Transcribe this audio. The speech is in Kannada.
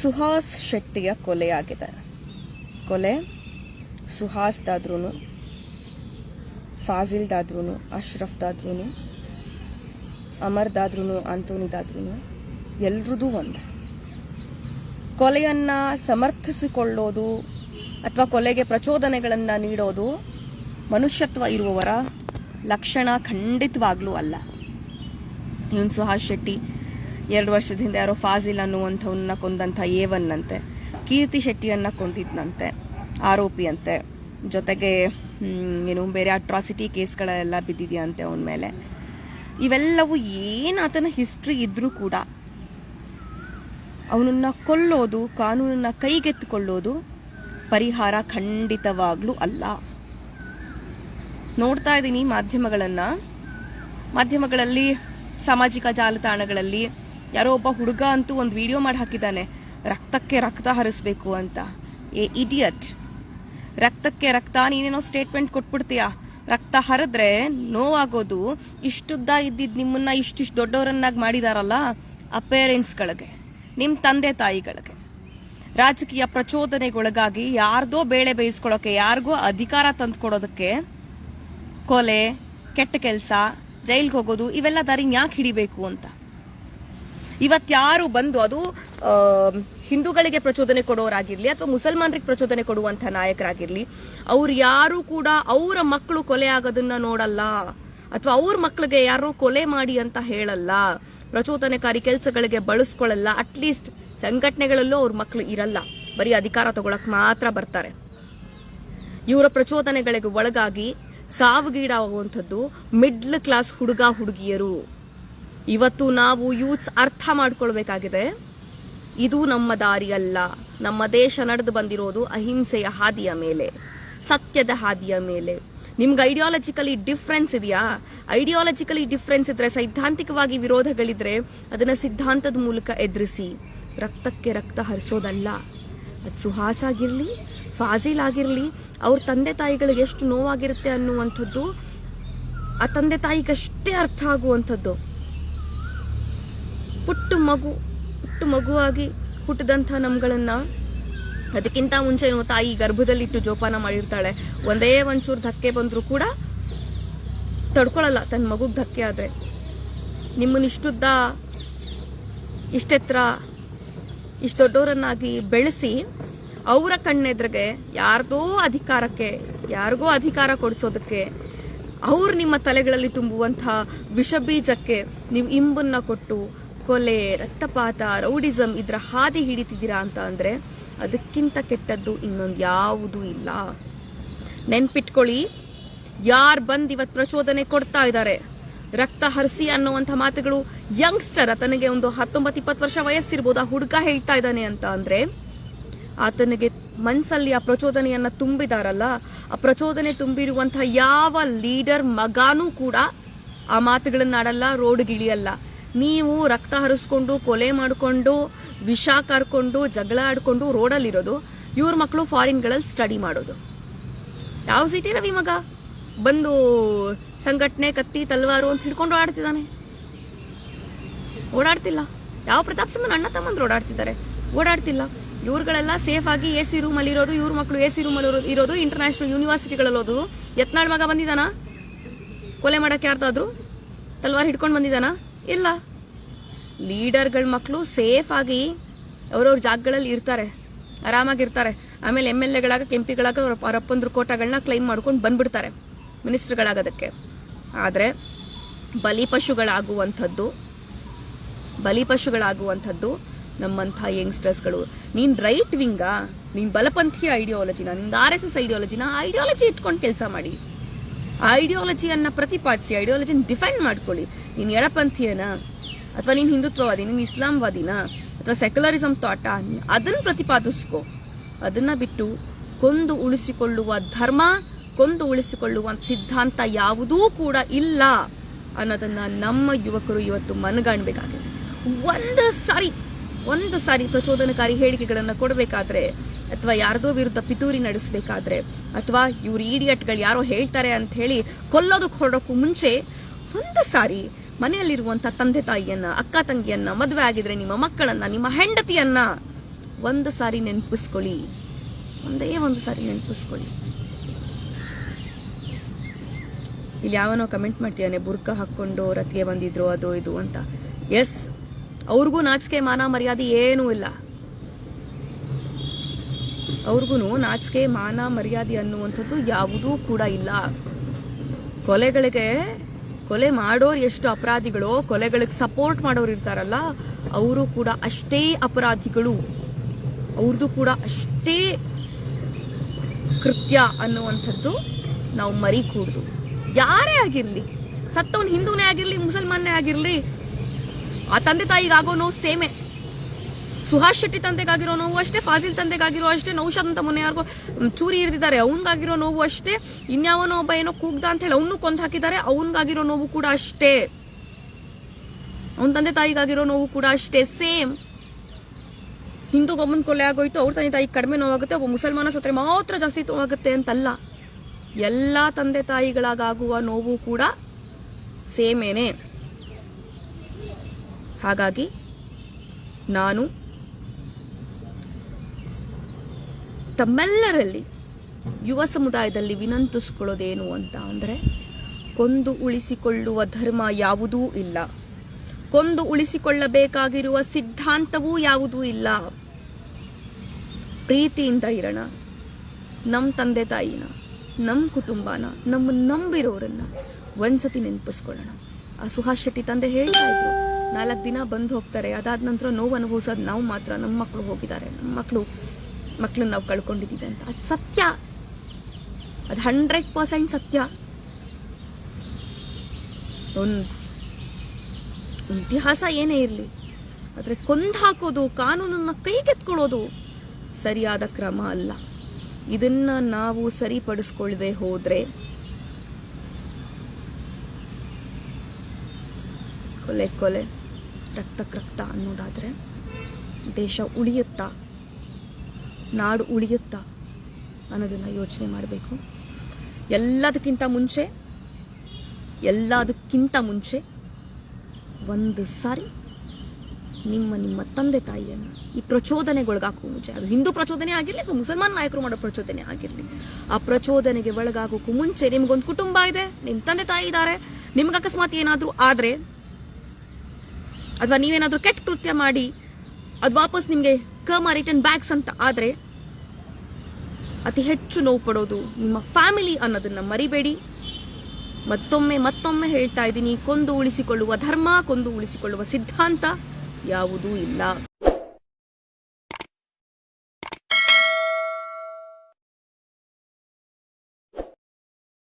ಸುಹಾಸ್ ಶೆಟ್ಟಿಯ ಕೊಲೆಯಾಗಿದೆ. ಕೊಲೆ? ಸುಹಾಸ್ದಾದ್ರೂ ಫಾಜಿಲ್ದಾದ್ರೂ ಅಶ್ರಫ್ದಾದ್ರೂ ಅಮರ್ದಾದ್ರೂ ಅಂತೋನಿದಾದ್ರೂ ಎಲ್ರದೂ ಒಂದು. ಕೊಲೆಯನ್ನು ಸಮರ್ಥಿಸಿಕೊಳ್ಳೋದು ಅಥವಾ ಕೊಲೆಗೆ ಪ್ರಚೋದನೆಗಳನ್ನು ನೀಡೋದು ಮನುಷ್ಯತ್ವ ಇರುವವರ ಲಕ್ಷಣ ಖಂಡಿತವಾಗ್ಲೂ ಅಲ್ಲ. ಇವನ್ ಸುಹಾಸ್ ಶೆಟ್ಟಿ ಎರಡು ವರ್ಷದ ಹಿಂದೆ ಯಾರೋ ಫಾಜಿಲ್ ಅನ್ನುವಂಥವನ್ನ ಕೊಂದಂಥ ಏವನ್ನಂತೆ, ಕೀರ್ತಿ ಶೆಟ್ಟಿಯನ್ನ ಕೊಂದಿದ್ನಂತೆ, ಆರೋಪಿಯಂತೆ. ಜೊತೆಗೆ ಏನು ಬೇರೆ ಅಟ್ರಾಸಿಟಿ ಕೇಸ್ಗಳೆಲ್ಲ ಬಿದ್ದಿದೆಯಂತೆ ಅವನ ಮೇಲೆ. ಇವೆಲ್ಲವೂ ಏನು ಆತನ ಹಿಸ್ಟ್ರಿ ಇದ್ರೂ ಕೂಡ ಅವನನ್ನ ಕೊಲ್ಲೋದು, ಕಾನೂನನ್ನ ಕೈಗೆತ್ತಿಕೊಳ್ಳೋದು ಪರಿಹಾರ ಖಂಡಿತವಾಗ್ಲೂ ಅಲ್ಲ. ನೋಡ್ತಾ ಇದ್ದೀನಿ ಮಾಧ್ಯಮಗಳನ್ನ. ಮಾಧ್ಯಮಗಳಲ್ಲಿ, ಸಾಮಾಜಿಕ ಜಾಲತಾಣಗಳಲ್ಲಿ ಯಾರೋ ಒಬ್ಬ ಹುಡುಗ ಅಂತೂ ಒಂದು ವಿಡಿಯೋ ಮಾಡಿ ಹಾಕಿದ್ದಾನೆ. ರಕ್ತಕ್ಕೆ ರಕ್ತ ಹರಿಸ್ಬೇಕು ಅಂತ. ಏ ಇಡಿಯಟ್ ರಕ್ತಕ್ಕೆ ರಕ್ತ, ನೀನೇನೋ ಸ್ಟೇಟ್ಮೆಂಟ್ ಕೊಟ್ಬಿಡ್ತೀಯಾ? ರಕ್ತ ಹರಿದ್ರೆ ನೋವಾಗೋದು. ಇಷ್ಟುದ್ದ ಇದ್ದಿದ್ ನಿಮ್ಮನ್ನ ಇಷ್ಟಿಷ್ಟು ದೊಡ್ಡವರನ್ನಾಗಿ ಮಾಡಿದಾರಲ್ಲ ಆ ಪೇರೆಂಟ್ಸ್ಗಳಿಗೆ ನಿಮ್ಮ ತಂದೆ ತಾಯಿಗಳಿಗೆ. ರಾಜಕೀಯ ಪ್ರಚೋದನೆಗೊಳಗಾಗಿ ಯಾರ್ದೋ ಬೇಳೆ ಬೇಯಿಸ್ಕೊಳ್ಳೋಕೆ ಯಾರಿಗೋ ಅಧಿಕಾರ ತಂದ್ಕೊಡೋದಕ್ಕೆ ಕೊಲೆ, ಕೆಟ್ಟ ಕೆಲಸ, ಜೈಲ್ಗೆ ಹೋಗೋದು, ಇವೆಲ್ಲ ದಾರಿ ಯಾಕೆ ಹಿಡಿಬೇಕು ಅಂತ. ಇವತ್ಯಾರು ಬಂದು ಅದು ಹಿಂದೂಗಳಿಗೆ ಪ್ರಚೋದನೆ ಕೊಡೋರಾಗಿರ್ಲಿ ಅಥವಾ ಮುಸಲ್ಮಾನರಿಗೆ ಪ್ರಚೋದನೆ ಕೊಡುವಂತ ನಾಯಕರಾಗಿರ್ಲಿ, ಅವ್ರು ಯಾರು ಕೂಡ ಅವರ ಮಕ್ಕಳು ಕೊಲೆ ಆಗೋದನ್ನ ನೋಡಲ್ಲ ಅಥವಾ ಅವ್ರ ಮಕ್ಕಳಿಗೆ ಯಾರೋ ಕೊಲೆ ಮಾಡಿ ಅಂತ ಹೇಳಲ್ಲ. ಪ್ರಚೋದನೆಕಾರಿ ಕೆಲಸಗಳಿಗೆ ಬಳಸ್ಕೊಳ್ಳಲ್ಲ. ಅಟ್ಲೀಸ್ಟ್ ಸಂಘಟನೆಗಳಲ್ಲೂ ಅವ್ರ ಮಕ್ಕಳು ಇರಲ್ಲ. ಬರೀ ಅಧಿಕಾರ ತಗೊಳಕ್ ಮಾತ್ರ ಬರ್ತಾರೆ. ಇವರ ಪ್ರಚೋದನೆಗಳಿಗೆ ಒಳಗಾಗಿ ಸಾವಿಗೀಡಾಗುವಂಥದ್ದು ಮಿಡ್ಲ್ ಕ್ಲಾಸ್ ಹುಡುಗ ಹುಡುಗಿಯರು. ಇವತ್ತು ನಾವು ಯೂತ್ಸ್ ಅರ್ಥ ಮಾಡ್ಕೊಳ್ಬೇಕಾಗಿದೆ. ಇದು ನಮ್ಮ ದಾರಿ ಅಲ್ಲ ನಮ್ಮ ದೇಶ ನಡೆದು ಬಂದಿರೋದು ಅಹಿಂಸೆಯ ಹಾದಿಯ ಮೇಲೆ, ಸತ್ಯದ ಹಾದಿಯ ಮೇಲೆ. ನಿಮ್ಗೆ ಐಡಿಯಾಲಜಿಕಲಿ ಡಿಫ್ರೆನ್ಸ್ ಇದೆಯಾ? ಐಡಿಯಾಲಜಿಕಲಿ ಡಿಫ್ರೆನ್ಸ್ ಇದ್ರೆ, ಸೈದ್ಧಾಂತಿಕವಾಗಿ ವಿರೋಧಗಳಿದ್ರೆ ಅದನ್ನ ಸಿದ್ಧಾಂತದ ಮೂಲಕ ಎದುರಿಸಿ. ರಕ್ತಕ್ಕೆ ರಕ್ತ ಹರಿಸೋದಲ್ಲ. ಅದು ಸುಹಾಸ್ ಆಗಿರಲಿ ಫಾಜಿಲ್ ಆಗಿರಲಿ ಅವ್ರ ತಂದೆ ತಾಯಿಗಳಿಗೆ ಎಷ್ಟು ನೋವಾಗಿರುತ್ತೆ ಅನ್ನುವಂಥದ್ದು, ಆ ತಂದೆ ತಾಯಿಗಷ್ಟೇ ಅರ್ಥ ಆಗುವಂಥದ್ದು. ಪುಟ್ಟ ಮಗು, ಪುಟ್ಟು ಮಗುವಾಗಿ ಹುಟ್ಟಿದಂಥ ನಮ್ಗಳನ್ನ ಅದಕ್ಕಿಂತ ಮುಂಚೆ ತಾಯಿ ತಾಯಿ ಗರ್ಭದಲ್ಲಿಟ್ಟು ಜೋಪಾನ ಮಾಡಿರ್ತಾಳೆ. ಒಂದೇ ಒಂಚೂರು ಧಕ್ಕೆ ಬಂದರೂ ಕೂಡ ತಡ್ಕೊಳ್ಳಲ್ಲ ತನ್ನ ಮಗುಗೆ ಧಕ್ಕೆ ಆದರೆ. ನಿಮ್ಮನ್ನ ಇಷ್ಟುದ್ದ ಇಷ್ಟೆತ್ರ ಇಷ್ಟು ದೊಡ್ಡವರನ್ನಾಗಿ ಬೆಳೆಸಿ ಅವರ ಕಣ್ಣೆದ್ರಿಗೆ ಯಾರ್ದೋ ಅಧಿಕಾರಕ್ಕೆ, ಯಾರಿಗೋ ಅಧಿಕಾರ ಕೊಡಿಸೋದಕ್ಕೆ, ಅವ್ರು ನಿಮ್ಮ ತಲೆಗಳಲ್ಲಿ ತುಂಬುವಂಥ ವಿಷಬೀಜಕ್ಕೆ ನೀವು ಇಂಬನ್ನ ಕೊಟ್ಟು ಕೊಲೆ, ರಕ್ತಪಾತ ರೌಡಿಸಮ್ ಇದರ ಹಾದಿ ಹಿಡಿತಿದ್ದೀರಾ ಅಂತ ಅಂದರೆ ಅದಕ್ಕಿಂತ ಕೆಟ್ಟದ್ದು ಇನ್ನೊಂದು ಯಾವುದೂ ಇಲ್ಲ. ನೆನ್ಪಿಟ್ಕೊಳ್ಳಿ, ಯಾರು ಬಂದು ಇವತ್ತು ಪ್ರಚೋದನೆ ಕೊಡ್ತಾ ಇದ್ದಾರೆ ರಕ್ತ ಹರಿಸಿ ಅನ್ನುವಂಥ ಮಾತುಗಳು ಯಂಗ್ಸ್ಟರ್ ಆತನಿಗೆ ಒಂದು ಹತ್ತೊಂಬತ್ತು ಇಪ್ಪತ್ತು ವರ್ಷ ವಯಸ್ಸಿರ್ಬೋದು, ಆ ಹುಡುಗ ಹೇಳ್ತಾ ಇದ್ದಾನೆ ಅಂತ ಅಂದರೆ ಆತನಿಗೆ ಮನಸ್ಸಲ್ಲಿ ಆ ಪ್ರಚೋದನೆಯನ್ನು ತುಂಬಿದಾರಲ್ಲ, ಆ ಪ್ರಚೋದನೆ ತುಂಬಿರುವಂಥ ಯಾವ ಲೀಡರ್ ಮಗಾನೂ ಕೂಡ ಆ ಮಾತುಗಳನ್ನಾಡಲ್ಲ, ರೋಡ್ಗಿಳಿಯಲ್ಲ. ನೀವು ರಕ್ತ ಹರಿಸ್ಕೊಂಡು, ಕೊಲೆ ಮಾಡಿಕೊಂಡು, ವಿಷ ಕರ್ಕೊಂಡು, ಜಗಳ ಆಡ್ಕೊಂಡು ರೋಡಲ್ಲಿರೋದು, ಇವ್ರ ಮಕ್ಕಳು ಫಾರಿನ್ಗಳಲ್ಲಿ ಸ್ಟಡಿ ಮಾಡೋದು. ಯಾವ ಸಿಟಿ ರವಿ ಮಗ? ಬಂದು ಸಂಘಟನೆ ಕತ್ತಿ ತಲ್ವಾರು ಅಂತ ಹಿಡ್ಕೊಂಡು ಓಡಾಡ್ತಿದ್ದಾನೆ ಓಡಾಡ್ತಿಲ್ಲ. ಯಾವ ಪ್ರತಾಪ್ ಸಿಂಹನ ಅಣ್ಣ ತಮ್ಮಂದ್ರು ಓಡಾಡ್ತಿದ್ದಾರೆ. ಓಡಾಡ್ತಿಲ್ಲ. ಇವ್ರುಗಳೆಲ್ಲ ಸೇಫ್ ಆಗಿ ಎ ಸಿ ರೂಮಲ್ಲಿ ಇರೋದು, ಇವ್ರ ಮಕ್ಕಳು ಎ ಸಿ ರೂಮಲ್ಲಿ ಇರೋದು ಇಂಟರ್ನ್ಯಾಷನಲ್ ಯೂನಿವರ್ಸಿಟಿಗಳಲ್ಲಿ ಓದೋದು. ಯತ್ನಾಳ್ ಮಗ ಬಂದಿದ್ದಾನ? ಕೊಲೆ ಮಾಡಕ್ಕೆ ಯಾರ್ದಾದ್ರು? ತಲ್ವಾರ್ ಹಿಡ್ಕೊಂಡು ಬಂದಿದಾನ ಇಲ್ಲ. ಲೀಡರ್ಗಳ ಮಕ್ಕಳು ಸೇಫ್ ಆಗಿ ಅವ್ರವ್ರ ಜಾಗಗಳಲ್ಲಿ ಇರ್ತಾರೆ. ಆರಾಮಾಗಿರ್ತಾರೆ. ಆಮೇಲೆ ಎಂ ಎಲ್ ಎಗಳಾಗ, ಕೆಂಪಿಗಳಾಗ ಅವ್ರ ಅಪ್ಪಂದ್ರ ಕೋಟಗಳನ್ನ ಕ್ಲೈಮ್ ಮಾಡ್ಕೊಂಡು ಬಂದ್ಬಿಡ್ತಾರೆ ಮಿನಿಸ್ಟರ್ಗಳಾಗೋದಕ್ಕೆ. ಆದರೆ ಬಲಿಪಶುಗಳಾಗುವಂಥದ್ದು ಬಲಿಪಶುಗಳಾಗುವಂಥದ್ದು ನಮ್ಮಂಥ ಯಂಗ್ಸ್ಟರ್ಸ್ಗಳು. ನೀನ್ ರೈಟ್ ವಿಂಗಾ ನೀನ್ ಬಲಪಂಥೀಯ ಐಡಿಯಾಲಜಿನ ನಿಂದ ಆರ್ ಎಸ್ ಎಸ್ ಐಡಿಯಾಲಜಿನ ಐಡಿಯಾಲಜಿ ಇಟ್ಕೊಂಡು ಕೆಲಸ ಮಾಡಿ. ಐಡಿಯಾಲಜಿಯನ್ನ ಪ್ರತಿಪಾದಿಸಿ ಐಡಿಯಾಲಜಿನ ಡಿಫೈನ್ ಮಾಡ್ಕೊಳ್ಳಿ. ನೀನ್ ಎಡಪಂಥೀಯನ? ಅಥವಾ ನೀನು ಹಿಂದುತ್ವವಾದಿ, ನೀನು ಇಸ್ಲಾಂವಾದಿನ? ಅಥವಾ ಸೆಕ್ಯುಲರಿಸಮ್ ತೋಟ ಅದನ್ನು ಪ್ರತಿಪಾದಿಸ್ಕೋ. ಅದನ್ನ ಬಿಟ್ಟು ಕೊಂದು ಉಳಿಸಿಕೊಳ್ಳುವ ಧರ್ಮ, ಕೊಂದು ಉಳಿಸಿಕೊಳ್ಳುವ ಸಿದ್ಧಾಂತ ಯಾವುದೂ ಕೂಡ ಇಲ್ಲ ಅನ್ನೋದನ್ನ ನಮ್ಮ ಯುವಕರು ಇವತ್ತು ಮನಗಾಣಬೇಕಾಗಿದೆ. ಒಂದು ಸಾರಿ ಒಂದು ಸಾರಿ ಪ್ರಚೋದನಕಾರಿ ಹೇಳಿಕೆಗಳನ್ನು ಕೊಡಬೇಕಾದ್ರೆ, ಅಥವಾ ಯಾರದೋ ವಿರುದ್ಧ ಪಿತೂರಿ ನಡೆಸಬೇಕಾದ್ರೆ, ಅಥವಾ ಇವ್ರು ಈಡಿಯಟ್ಗಳು ಯಾರೋ ಹೇಳ್ತಾರೆ ಅಂತ ಹೇಳಿ ಕೊಲ್ಲೋದಕ್ಕೆ ಹೊರಡೋಕ್ಕೂ ಮುಂಚೆ, ಒಂದು ಸಾರಿ ಮನೆಯಲ್ಲಿರುವಂತ ತಂದೆ ತಾಯಿಯನ್ನ, ಅಕ್ಕ ತಂಗಿಯನ್ನ, ಮದುವೆ ಆಗಿದ್ರೆ ನಿಮ್ಮ ಮಕ್ಕಳನ್ನ, ನಿಮ್ಮ ಹೆಂಡತಿಯನ್ನ ಒಂದು ಸಾರಿ ನೆನಪಿಸ್ಕೊಳ್ಳಿ. ಒಂದೇ ಒಂದು ಸಾರಿ ನೆನಪಿಸ್ಕೊಳ್ಳಿ. ಇಲ್ಲಿ ಯಾವನೋ ಕಮೆಂಟ್ ಮಾಡ್ತೀಯಾನೆ ಬುರ್ಕ ಹಾಕ್ಕೊಂಡು ರತಿಗೆ ಬಂದಿದ್ರು, ಅದು ಇದು ಅಂತ. ಎಸ್ ಅವ್ರಿಗೂ ನಾಚಿಕೆ, ಮಾನ, ಮರ್ಯಾದೆ ಏನೂ ಇಲ್ಲ. ಅವ್ರಿಗೂ ನಾಚಿಕೆ, ಮಾನ, ಮರ್ಯಾದೆ ಅನ್ನುವಂಥದ್ದು ಯಾವುದೂ ಕೂಡ ಇಲ್ಲ. ಕೊಲೆಗಳಿಗೆ ಕೊಲೆ ಮಾಡೋರು ಎಷ್ಟು ಅಪರಾಧಿಗಳು, ಕೊಲೆಗಳಿಗೆ ಸಪೋರ್ಟ್ ಮಾಡೋರು ಇರ್ತಾರಲ್ಲ, ಅವರು ಕೂಡ ಅಷ್ಟೇ ಅಪರಾಧಿಗಳು. ಅವ್ರದ್ದು ಕೂಡ ಅಷ್ಟೇ ಕೃತ್ಯ ಅನ್ನುವಂಥದ್ದು ನಾವು ಮರಿ ಕೂಡ್ದು ಯಾರೇ ಆಗಿರಲಿ, ಸತ್ತವನ್ ಹಿಂದೂನೇ ಆಗಿರಲಿ ಮುಸಲ್ಮಾನೇ ಆಗಿರಲಿ, ಆ ತಂದೆ ತಾಯಿಗೆ ಆಗೋ ನೋವು ಸೇಮೆ. ಸುಹಾಸ್ ಶೆಟ್ಟಿ ತಂದೆಗಾಗಿರೋ ನೋವು ಅಷ್ಟೇ, ಫಾಜಿಲ್ ತಂದೆಗಾಗಿರೋ ಅಷ್ಟೇ ನೌಷಾದ್ ಅಂತ ಮೊನ್ನೆ ಯಾರಿಗೋ ಚೂರಿ ಹಿರಿದಿದ್ದಾರೆ ಅವನಿಗಾಗಿರೋ ನೋವು ಅಷ್ಟೇ, ಇನ್ಯಾವನೋ ಒಬ್ಬ ಏನೋ ಕೂಗ್ದ ಅಂತ ಹೇಳಿ ಅವನು ಕೊಂದು ಹಾಕಿದ್ದಾರೆ, ಅವನಿಗಾಗಿರೋ ನೋವು ಕೂಡ ಅಷ್ಟೇ. ಅವನ ತಂದೆ ತಾಯಿಗಾಗಿರೋ ನೋವು ಕೂಡ ಅಷ್ಟೇ, ಸೇಮ್. ಹಿಂದೂಗೊಬ್ಬನ ಕೊಲೆ ಆಗೋಯ್ತು, ಅವ್ರ ತಂದೆ ತಾಯಿ ಕಡಿಮೆ ನೋವಾಗುತ್ತೆ, ಒಬ್ಬ ಮುಸಲ್ಮಾನ ಸತ್ರೆ ಮಾತ್ರ ಜಾಸ್ತಿ ನೋವಾಗುತ್ತೆ ಅಂತಲ್ಲ. ಎಲ್ಲ ತಂದೆ ತಾಯಿಗಳಾಗುವ ನೋವು ಕೂಡ ಸೇಮೇನೆ. ಹಾಗಾಗಿ, ನಾನು ತಮ್ಮೆಲ್ಲರಲ್ಲಿ ಯುವ ಸಮುದಾಯದಲ್ಲಿ ವಿನಂತಿಸ್ಕೊಳ್ಳೋದೇನು ಅಂತ ಅಂದರೆ, ಕೊಂದು ಉಳಿಸಿಕೊಳ್ಳುವ ಧರ್ಮ ಯಾವುದೂ ಇಲ್ಲ. ಕೊಂದು ಉಳಿಸಿಕೊಳ್ಳಬೇಕಾಗಿರುವ ಸಿದ್ಧಾಂತವೂ ಯಾವುದೂ ಇಲ್ಲ. ಪ್ರೀತಿಯಿಂದ ಇರೋಣ ನಮ್ಮ ತಂದೆ ತಾಯಿನ ನಮ್ಮ ಕುಟುಂಬನ, ನಮ್ಮ ನಂಬಿರೋರನ್ನ ಒಂದ್ಸತಿ ನೆನಪಿಸ್ಕೊಳ್ಳೋಣ. ಆ ಸುಹಾಸ್ ಶೆಟ್ಟಿ ತಂದೆ ಹೇಳ್ತಾ ಇದ್ರು, ನಾಲ್ಕು ದಿನ ಬಂದು ಹೋಗ್ತಾರೆ, ಅದಾದ ನಂತರ ನೋವು ಅನುಭವಿಸೋದು ನಾವು ಮಾತ್ರ ನಮ್ಮ ಮಕ್ಕಳು ಹೋಗಿದ್ದಾರೆ ನಮ್ಮ ಮಕ್ಕಳು ಮಕ್ಕಳನ್ನ ನಾವು ಕಳ್ಕೊಂಡಿದ್ದೀವಿ ಅಂತ. ಅದು ಸತ್ಯ. ಅದು ಹಂಡ್ರೆಡ್ ಪರ್ಸೆಂಟ್ ಸತ್ಯ. ಒಂದು ಇತಿಹಾಸ ಏನೇ ಇರಲಿ, ಆದರೆ ಕೊಂದು ಹಾಕೋದು, ಕಾನೂನನ್ನ ಕೈಗೆತ್ಕೊಳ್ಳೋದು ಸರಿಯಾದ ಕ್ರಮ ಅಲ್ಲ. ಇದನ್ನ ನಾವು ಸರಿಪಡಿಸ್ಕೊಳ್ಳದೆ ಹೋದ್ರೆ ಕೊಲೆ ಕೊಲೆ ರಕ್ತಕ್ಕೆ ರಕ್ತ ಅನ್ನೋದಾದ್ರೆ ದೇಶ ಉಳಿಯುತ್ತಾ? ನಾಡು ಉಳಿಯುತ್ತಾ ಅನ್ನೋದನ್ನು ಯೋಚನೆ ಮಾಡಬೇಕು. ಎಲ್ಲದಕ್ಕಿಂತ ಮುಂಚೆ ಎಲ್ಲದಕ್ಕಿಂತ ಮುಂಚೆ ಒಂದು ಸಾರಿ ನಿಮ್ಮ ನಿಮ್ಮ ತಂದೆ ತಾಯಿಯನ್ನು ಈ ಪ್ರಚೋದನೆಗೊಳಗಾಕುವ ಮುಂಚೆ, ಅದು ಹಿಂದೂ ಪ್ರಚೋದನೆ ಆಗಿರಲಿ ಅಥವಾ ಮುಸಲ್ಮಾನ್ ನಾಯಕರು ಮಾಡೋ ಪ್ರಚೋದನೆ ಆಗಿರಲಿ, ಆ ಪ್ರಚೋದನೆಗೆ ಒಳಗಾಗೋಕ್ಕೂ ಮುಂಚೆ ನಿಮ್ಗೊಂದು ಕುಟುಂಬ ಇದೆ ನಿಮ್ಮ ತಂದೆ ತಾಯಿ ಇದ್ದಾರೆ, ನಿಮ್ಗೆ ಅಕಸ್ಮಾತ್ ಏನಾದರೂ ಆದರೆ, ಅಥವಾ ನೀವೇನಾದರೂ ಕೆಟ್ಟ ಕೃತ್ಯ ಮಾಡಿ, ಅದು ವಾಪಸ್ ನಿಮಗೆ ಕಮ ರಿಟರ್ನ್ ಬ್ಯಾಕ್ಸ್ ಅಂತ ಆದರೆ ಅತಿ ಹೆಚ್ಚು ನೋವು ಪಡೋದು ನಿಮ್ಮ ಫ್ಯಾಮಿಲಿ ಅನ್ನೋದನ್ನ ಮರಿಬೇಡಿ. ಮತ್ತೊಮ್ಮೆ ಮತ್ತೊಮ್ಮೆ ಹೇಳ್ತಾ ಇದ್ದೀನಿ, ಕೊಂದು ಉಳಿಸಿಕೊಳ್ಳುವ ಧರ್ಮ, ಕೊಂದು ಉಳಿಸಿಕೊಳ್ಳುವ ಸಿದ್ಧಾಂತ ಯಾವುದೂ ಇಲ್ಲ.